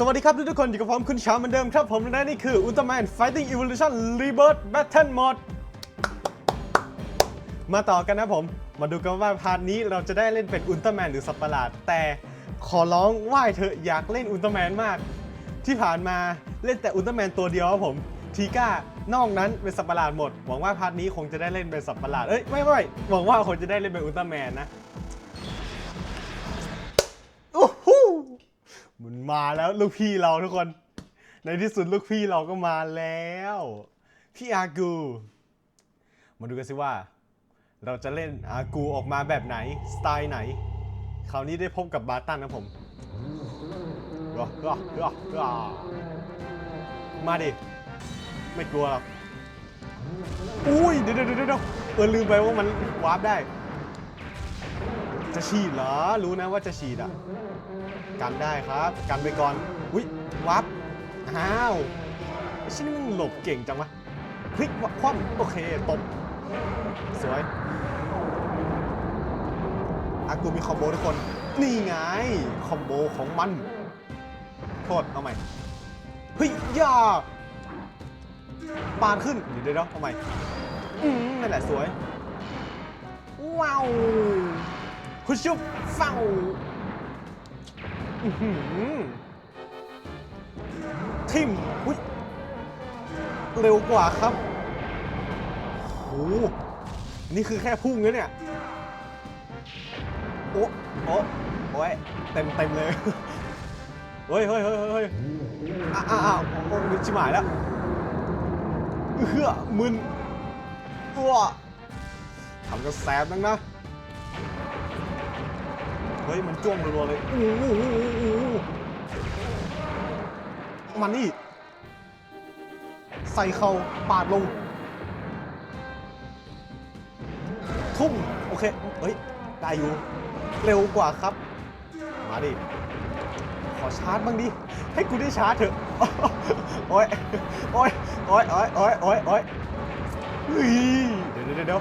สวัสดีครับทุกๆคนอยู่กับผมคุณชาเหมือนเดิมครับผมและนี่คือ Ultraman Fighting Evolution Rebirth Battle Mode มาต่อกันนะผม มาดูกันว่าพาร์ทนี้เราจะได้เล่นเป็นอุลตร้าแมนหรือสัตว์ประหลาด แต่ขอร้องไหว้เถออยากเล่นอุลตร้าแมนมาก ที่ผ่านมาเล่นแต่อุลตร้าแมนตัวเดียวครับผม ทีก้านอกนั้นเป็นสัตว์ประหลาดหมด หวังว่าพาร์ทนี้คงจะได้เล่นเป็นสัตว์ประหลาด เอ้ยไม่ไม่หวังว่าคงจะได้เล่นเป็นอุลตร้าแมนนะ โอ้โห มันมาแล้วลูกพี่เราทุกคน ในที่สุดลูกพี่เราก็มาแล้ว พี่อากู มาดูกันสิว่า เราจะเล่นอากูออกมาแบบไหน สไตล์ไหน คราวนี้ได้พบกับบาตันนะผมรอรอรอรอมาดิ ไม่กลัวหรอกอุ้ยเดี๋ยวเดี๋ยวเดี๋ยวเออลืมไปว่ามันวาร์ปได้ จะฉีดเหรอ รู้นะว่าจะฉีดอะ กันได้ครับ กันไปก่อนอุ้ยวับอ้าวไอ้ชิ้นนี้มันหลบเก่งจังวะพลิกคว่ำโอเคตบสวยอากูมีคอมโบทุกคน นี่ไง คอมโบของมันโทษเอาใหม่เฮ้ยย่าปานขึ้น เดี๋ยวเดี๋ยวเอาใหม่อืมนั่นแหละสวย ว้าวคุณชุบเฝ้า อื้อหือทิมอุ้ยเร็วกว่าครับโอ้นี่คือแค่พุ่งนะเนี่ย โอ้โอ้โอ้ยเต็มเต็มเลย เฮ้ยเฮ้ยเฮ้ยเฮ้ยอ้าวอ้าวโอ้ยชิบหายแล้วเอื้อมึนอ้วทำกันแสบนังนะ เฮ้ยมันจ้วงรัวๆเลยอ้โหโอ้หโอ้โหมันนี่ ใส่เข่าปาดลง ทุ่มโอเค เฮ้ย ได้อยู่ เร็วกว่าครับ มาดิ ขอชาร์จบ้างดิ ให้กูได้ชาร์จเถอะ โอ้ย โอ้ย โอ้ย โอ้ย โอ้ย โอ้ยโอ้ยเฮ้ยเดี๋ยวเดี๋ยวเดี๋ยว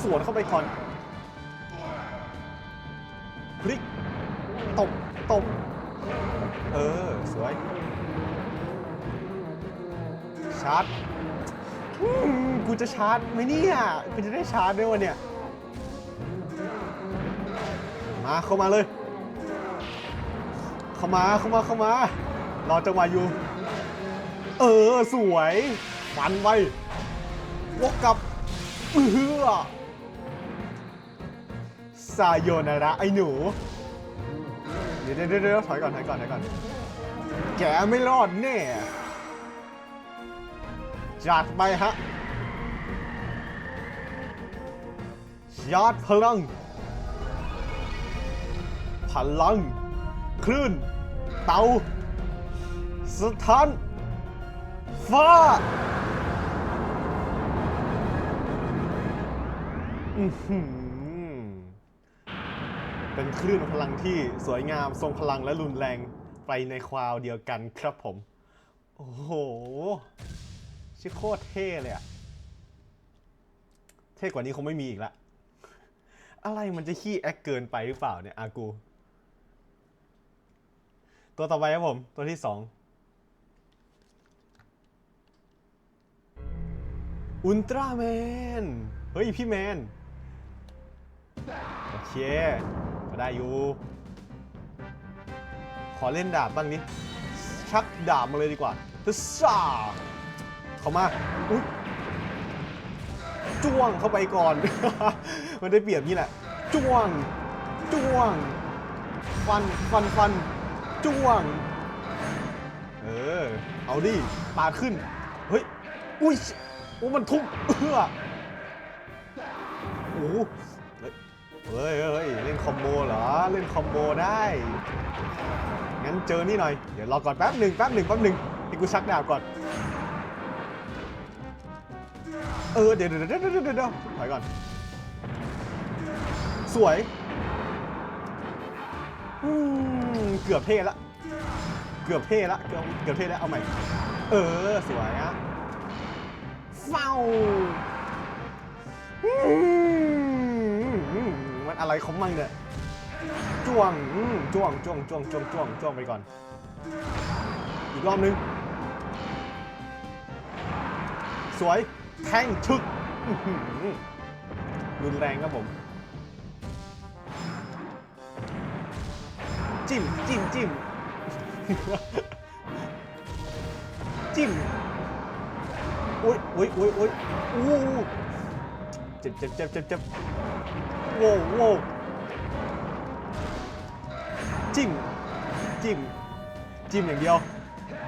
สวนเข้าไปก่อน ลิก ตบ ตบ เออ สวย ชาร์จอืมกูจะชาร์จไหมเนี่ยกูจะได้ชาร์จด้วยวะเนี่ย มาเข้ามาเลย เข้ามาเข้ามาเข้ามารอจังหวะอยู่ เออ สวยฟันไว้วกกลับเออ ซาโยนาระไอ้หนู เดี๋ยวเดี๋ยวเดี๋ยวถอยก่อนถอยก่อนถอยก่อน แกไม่รอดแน่จัดไปฮะยอดพลัง พลัง คลื่น เตา สถาน ฟ้า อื้อหือ เป็นคลื่นพลังที่สวยงามทรงพลังและรุนแรงไปในคราวเดียวกันครับผม โอ้โหชื่อโคตรเท่เลยอะเท่กว่านี้คงไม่มีอีกละ อะไรมันจะขี้แอคเกินไปหรือเปล่าเนี่ยอากู ตัวต่อไปครับผม ตัวที่สองอุลตร้าแมน เฮ้ย พี่แมน โอเค ได้อยู่ ขอเล่นดาบบ้างนิชักดาบมาเลยดีกว่าฮึสซ่าเข้ามา อุ๊ยจ้วงเข้าไปก่อน มันได้เปรียบนี่แหละ จ้วง จ้วง ฟัน ฟัน ฟัน จ้วง เออ เอาดิ ปาขึ้น เฮ้ย อุ้ยโอ้มันทุ่มเอื้อโอ้ เฮ้ยเฮ้ยเล่นคอมโบเหรอ เล่นคอมโบได้ งั้นเจอนี่หน่อย เดี๋ยวรอก่อนแป๊บหนึ่งแป๊บหนึ่งแป๊บหนึ่งให้กูชักดาบก่อน เออเดี๋ยวเดี๋ยวเดี๋ยวเดี๋ยวเดี๋ยวถอยก่อน สวยอืมเกือบเท่ละ เกือบเท่ละ เกือบเกือบเท่แล้วเอาใหม่ เออ สวยอะเฝ้า อืมมันอะไรของมันเนี่ยจ้วงอืมจ้วงจ้วงจ้วงจ้วงจ้วงจ้วงไปก่อน อีกรอบนึง สวยแทงชึกอื้อหือรุนแรงครับผม จิ้มจิ้มจิ้มจิ้มอุ้ยอุ้ยอุ้ยอุ้ยอู้เจ็บเจ็บเจ็บเจ็บเจ็บ โว้โว้จิ้มจิ้มจิ้มอย่างเดียว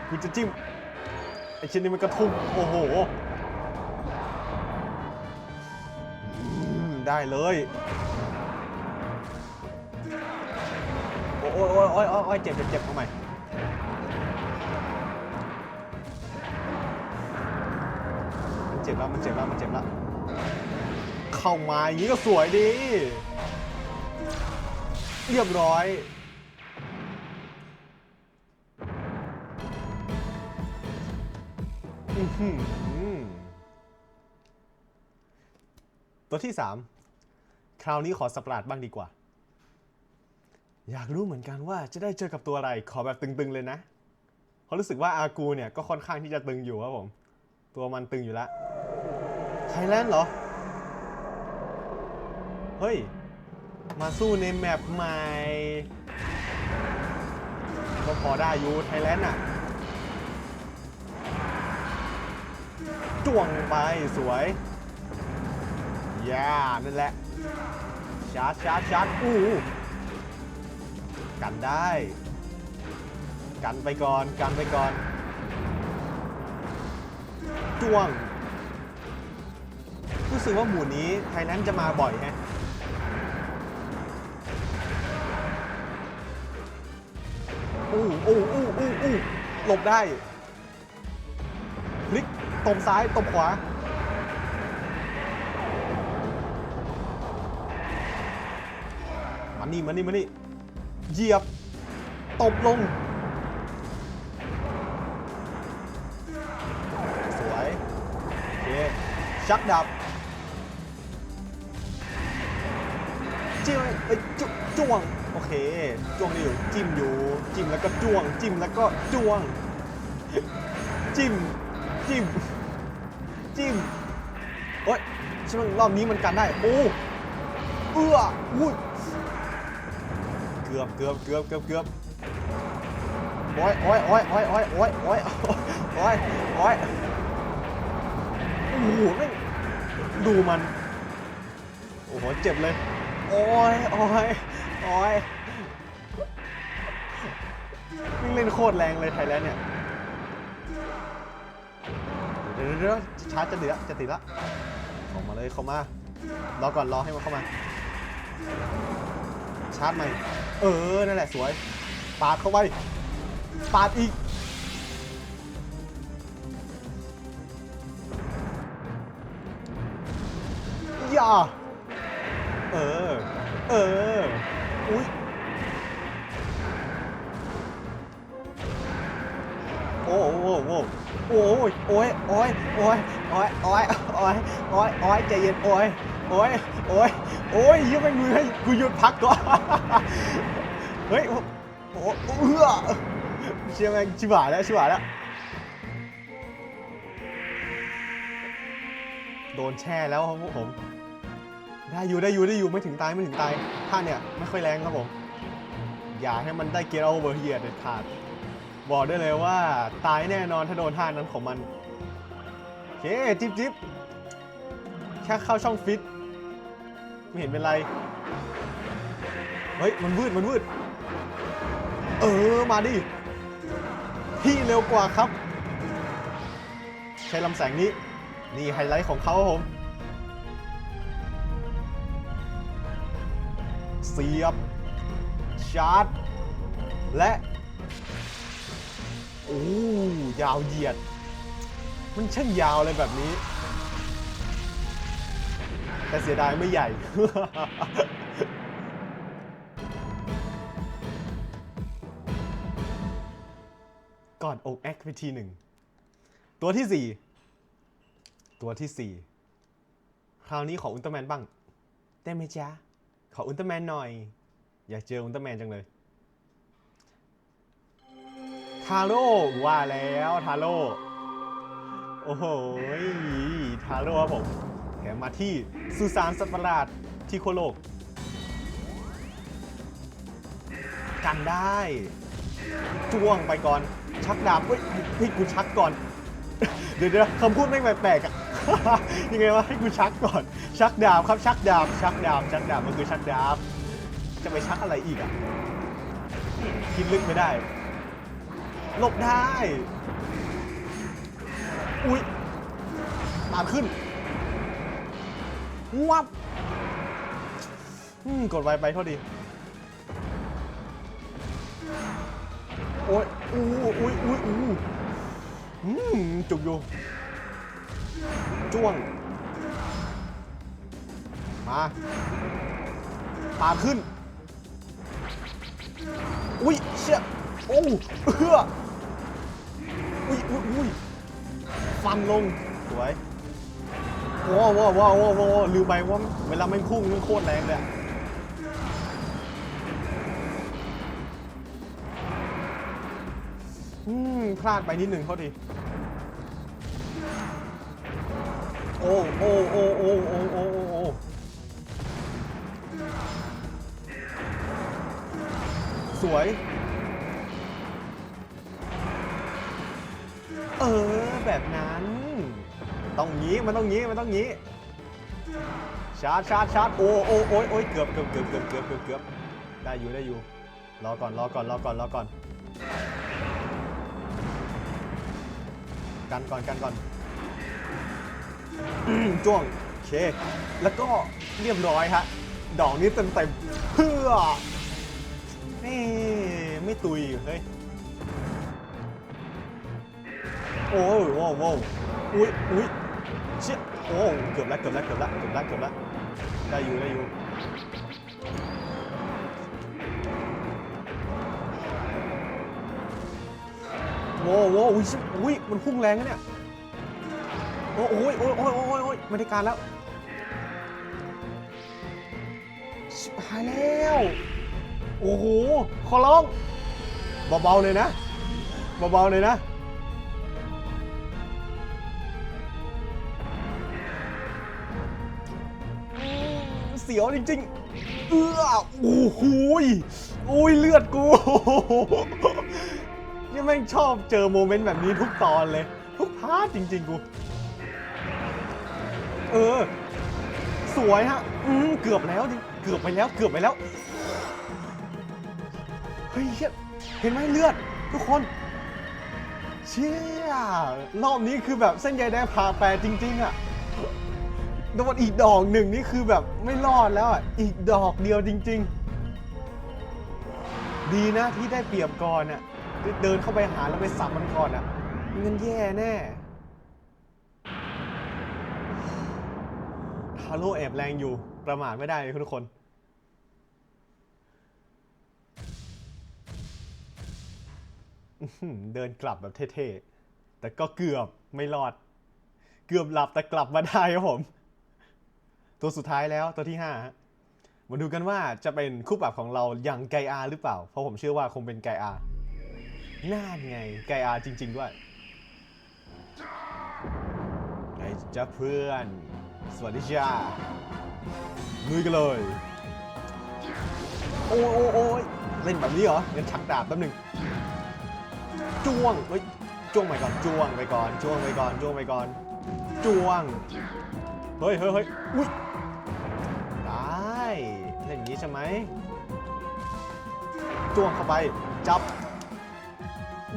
กูจะจิ้มไอชิ้นนี้มันกระทุ้งโอ้โหได้เลยโอ้ยโอ้ยโอ้ยโอ้ยโอ้ยเจ็บเจ็บเจ็บทำไมมันเจ็บแล้วมันเจ็บแล้วมันเจ็บแล้ว เข้ามาอย่างนี้ก็สวยดี เรียบร้อยตัวที่3คราวนี้ขอสปราดบ้างดีกว่า อยากรู้เหมือนกันว่าจะได้เจอกับตัวอะไร ขอแบบตึงๆเลยนะ เพราะรู้สึกว่าอากูเนี่ยก็ค่อนข้างที่จะตึงอยู่ครับผม ตัวมันตึงอยู่แล้วไทยแลนด์เหรอ เฮ้ย มาสู้ในแมปใหม่ ก็พอได้อยู่ไทยแลนด์อะ จ้วงไปสวยย่านั่นแหละชาร์จชาร์จชาร์จอู้กันได้ กันไปก่อน กันไปก่อน จ้วง รู้สึกว่าหมู่นี้ไทยแลนด์จะมาบ่อยแฮะ อู้อู้อู้อู้อู้หลบได้พลิกตบซ้ายตบขวา มานี่มานี่มานี่เหยียบ ตบลง สวย โอเค ชักดับจิ้มเอ้ยจุจ้วง โอเคจ้วงนี่อยู่จิ้มอยู่ จิ้มแล้วก็จ้วง จิ้มแล้วก็จ้วง จิ้ม จิ้ม จิ้มโอ๊ยใช่ไหมรอบนี้มันกันได้ โอ้เอื้ออุ้ยเกือบเกือบเกือบเกือบเกือบโอ้ยโอ้ยโอ้ยโอ้ยโอ้ยโอ้ยโอ้ยโอ้ยโอ้ยโอ้โหแม่ดูมัน โอ้โห เจ็บเลย โอ้ยโอ้ย โอ้ยวิ่งเล่นโคตรแรงเลยไทยแลนด์เนี่ยเดี๋ยวเดี๋ยวเดี๋ยวชาร์จจะติดละจะติดละเข้ามาเลยเข้ามารอก่อนรอให้มันเข้ามา ชาร์จใหม่ เออ นั่นแหละสวย ปาดเข้าไป ปาดอีกอย่าเออ เออ อุ้ยโอ้โหโอ้โหโอ้ยโอ้ยโอ้ยโอ้ยโอ้ยโอ้ยโอ้ยโอ้ยโอ้ยใจเย็นโอ้ยโอ้ยโอ้ยโอ้ยยังไม่มือให้กูหยุดพักก่อนเฮ้ยโอ้โหเอื้อเชี่ยแม่งชิบหายแล้วชิบหายแล้วโดนแช่แล้วครับผม ได้อยู่ได้อยู่ได้อยู่ไม่ถึงตายไม่ถึงตายท่าเนี่ยไม่ค่อยแรงครับผม อย่าให้มันได้เกียร์โอเวอร์เฮียเด็ดขาด บอกได้เลยว่าตายแน่นอนถ้าโดนท่านั้นของมันโอเคจิ๊บจิ๊บแค่เข้าช่องฟิตไม่เห็นเป็นไร เฮ้ย มันวืดมันวืด เออ มาดิ พี่เร็วกว่าครับ ใช้ลำแสงนี้ นี่ไฮไลท์ของเขาครับผม เสียบ ชาร์จ และ โอ้ยาวเหยียด มันช่างยาวเลยแบบนี้ แต่เสียดายไม่ใหญ่ ก่อนอกแอคไปทีหนึ่ง ตัวที่สี่ตัวที่สี่คราวนี้ขออุลตร้าแมนบ้าง ได้ไหมจ๊ะ ขออุลตร้าแมนหน่อย อยากเจออุลตร้าแมนจังเลยทาโร่ว่าแล้วทาโร่โอ้โหทาโร่ครับผมแถมมาที่สุสานสัตว์ประหลาดที่โคโลก กันได้จ้วงไปก่อนชักดาบเฮ้ยให้กูชักก่อน เดี๋ยวเดี๋ยวคำพูดไม่แปลกๆอะ ยังไงวะให้กูชักก่อน ชักดาบครับชักดาบชักดาบชักดาบมันคือชักดาบจะไปชักอะไรอีกอะคิดลึกไม่ได้หลบได้ อุ๊ยตามขึ้นวับกดไวไปเท่าดี โอ้ยอู้อุ้ยอุ้ยอู้จุกอยู่ จ้วง มาตามขึ้น อุ้ยเชี่ยโอ้เอื้ออุ้ยอุ้ยอุ้ยฟันลง สวยว้าวว้าวว้าวว้าวว้าวลืมไปว่าเวลามันพุ่งมันโคตรแรงเลยอะอืมพลาดไปนิดหนึ่งเท่าที โอ้โอ้โอ้โอ้โอ้โอ้โอ้สวย เออ แบบนั้น ต้องงี้ มันต้องงี้ มันต้องงี้ ชาร์จชาร์จชาร์จโอ้โอ้โอ้ยโอ้ยเกือบเกือบเกือบเกือบเกือบเกือบได้อยู่ได้อยู่ รอก่อนรอก่อนรอก่อนรอก่อน กันก่อนกันก่อน อืมจ้วงโอเค แล้วก็เรียบร้อยฮะ ดอกนี้เต็มเต็มเพื่อนี่ไม่ตุยเฮ้ย โอ้ยโว้โว้อุ้ยอุ้ยเชี่ยโอ้เกือบแล้วเกือบแล้วเกือบแล้วเกือบแล้วเกือบแล้วได้อยู่ได้อยู่โว้โว้อุ้ยชิบอุ้ยมันพุ่งแรงนะเนี่ย โอ้โอ้ยโอ้ยโอ้ยโอ้ยโอ้ยไม่ได้การแล้วชิบหายแล้ว โอ้โห ขอร้องเบาๆเลยนะเบาๆเลยนะ เสียวจริงๆ เอื้อโอ้โหยโอ้ยเลือดกูนี่แม่งชอบเจอโมเมนต์แบบนี้ทุกตอนเลย ทุกพาร์ทจริงๆกู เออ สวยฮะ อืมเกือบแล้วดิเกือบไปแล้ว เกือบไปแล้ว เฮ้ยเหี้ยเห็นไหมเลือด ทุกคน เชี่ย รอบนี้คือแบบเส้นใยแดงผ่าแปรจริง ๆ อะ โดนอีกดอกหนึ่งนี่คือแบบไม่รอดแล้วอะ อีกดอกเดียวจริง ๆ ดีนะที่ได้เปรียบก่อนอะ เดินเข้าไปหาแล้วไปสับมันก่อนอะงั้นแย่แน่ทาโร่แอบแรงอยู่ ประมาทไม่ได้เลยทุกคน เดินกลับแบบเท่ๆ แต่ก็เกือบไม่รอด เกือบหลับแต่กลับมาได้ครับผม ตัวสุดท้ายแล้วตัวที่5ฮะมาดูกันว่าจะเป็นคู่ปรับของเราอย่างไกอาหรือเปล่า เพราะผมเชื่อว่าคงเป็นไกอาน่าไงไกอาจริง ๆ ด้วยไอ้เจ้าเพื่อน สวัสดีจ้าลุยกันเลย โอ้ยโอ้ยโอ้ยเล่นแบบนี้เหรองั้นชักดาบแป๊บหนึ่งจ้วงเฮ้ยจ้วงไปก่อนจ้วงไปก่อนจ้วงไปก่อนจ้วงไปก่อนจ้วง เฮ้ยเฮ้ยเฮ้ยอุ้ยได้เล่นอย่างนี้ใช่ไหมจ้วงเข้าไปจับ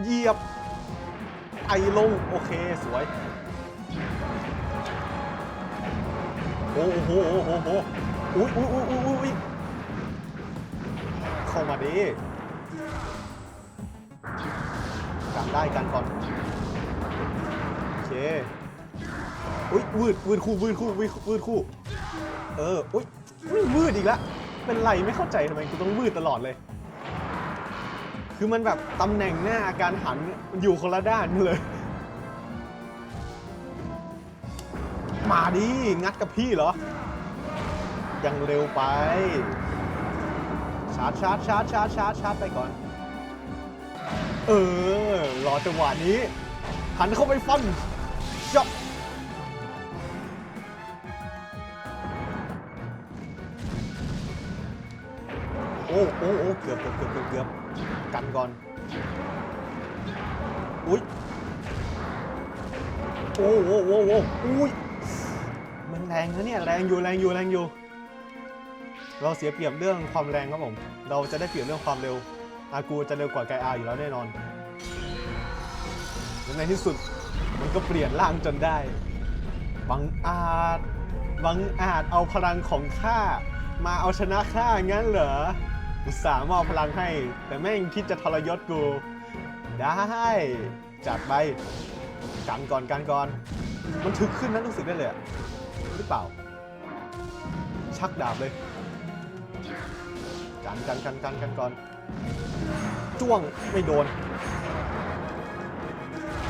เหยียบไอลงโอเคสวย โอ้โหโอ้โหโอ้โหอุ้ยอุ้ยอุ้ยอุ้ยอุ้ยเข้ามาดิกันได้กันก่อนโอเคอุ้ย วืด วืดคู่ วืดคู่ วืดวืดคู่ เออ อุ้ยวืดอีกแล้วเป็นไรไม่เข้าใจทำไมกูต้องวืดตลอดเลย คือมันแบบตำแหน่งหน้าการหันอยู่คนละด้านเลย มาดิ งัดกับพี่เหรอ ยังเร็วไป ชาร์จชาร์จชาร์จชาร์จชาร์จชาร์จไปก่อน เออ รอจังหวะนี้ หันเข้าไปฟันจับโอ้โอ้โอ้เกือบเกือบเกือบเกือบกันก่อน อุ้ย โอ้โอ้โอ้โอ้อุ้ย แรงนะเนี่ยแรงอยู่แรงอยู่แรงอยู่ เราเสียเปรียบเรื่องความแรงครับผม เราจะได้เปรียบเรื่องความเร็ว อากูจะเร็วกว่าไกอาอยู่แล้วแน่นอนและในที่สุดมันก็เปลี่ยนร่างจนได้บังอาจบังอาจเอาพลังของข้ามาเอาชนะข้างั้นเหรออุตส่าห์มอบพลังให้ แต่แม่งคิดจะทรยศกู ได้จัดไปกันก่อนกันก่อน มันถึกขึ้นนะรู้สึกได้เลยอะ เปล่า ชักดาบเลย กันกันกันกันกันก่อน จ้วงไม่โดน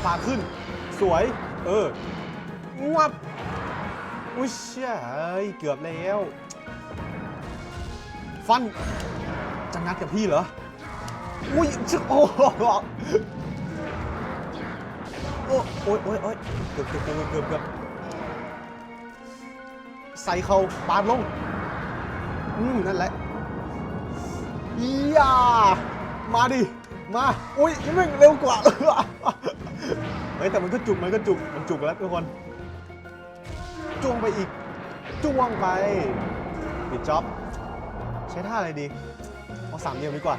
ปาดขึ้น สวย เอองับอุ้ยเชี่ยเอ้ยเกือบแล้ว ฟัน จะงัดกับพี่เหรอ อุ้ยชโอ้โหโอ้โอ้ยโอ้ยโอ้ยเกือบเกือบเกือบเกือบ ใส่เขาปาดลง อืมนั่นแหละอียามาดิ มา อุ้ยนี่ม่งเร็วกว่าเฮ้ยแต่มันก็จุก มันก็จุก มันจุกแล้วทุกคนจ้วงไปอีกจ้วงไปปิดจ็อบใช้ท่าอะไรดีเอาสามเหลี่ยมดีกว่า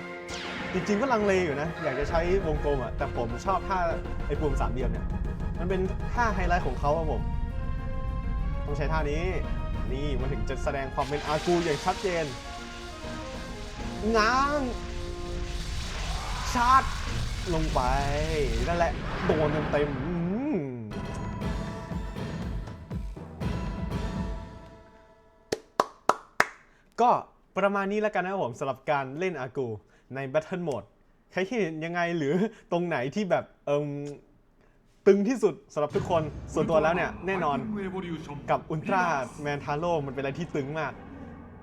จริงๆก็ลังเลอยู่นะ อยากจะใช้วงกลมอะแต่ผมชอบท่าไอ้ปุ่มสามเหลี่ยมเนี่ยมันเป็นท่าไฮไลท์ของเขาครับผม ต้องใช้ท่านี้ นี่มันถึงจะแสดงความเป็นอากูอย่างชัดเจน ง้างชาร์จลงไป นั่นแหละ โดนเต็มๆอืมก็ประมาณนี้แล้วกันนะครับผมสำหรับการเล่นอากูใน Battle Mode ใครเห็นยังไงหรือตรงไหนที่แบบเอิม ตึงที่สุดสำหรับทุกคน ส่วนตัวแล้วเนี่ย แน่นอนกับอุลตร้าแมนทาโร่มันเป็นอะไรที่ตึงมาก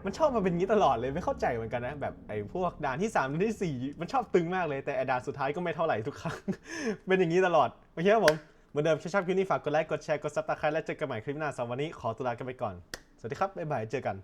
มันชอบมาเป็นงี้ตลอดเลยไม่เข้าใจเหมือนกันนะ แบบไอ้พวกด่านที่3ด่านที่ 4 มันชอบตึงมากเลยแต่ไอ้ด่านสุดท้ายก็ไม่เท่าไหร่ทุกครั้ง เป็นอย่างนี้ตลอดโอเคครับผม เหมือนเดิมถ้าชอบคลิปนี้ฝากกดไลค์กดแชร์กดซับสไครต์และเจอกันใหม่คลิปหน้าสำหรับวันนี้ขอตัวลากันไปก่อน สวัสดีครับบ๊ายบายเจอกัน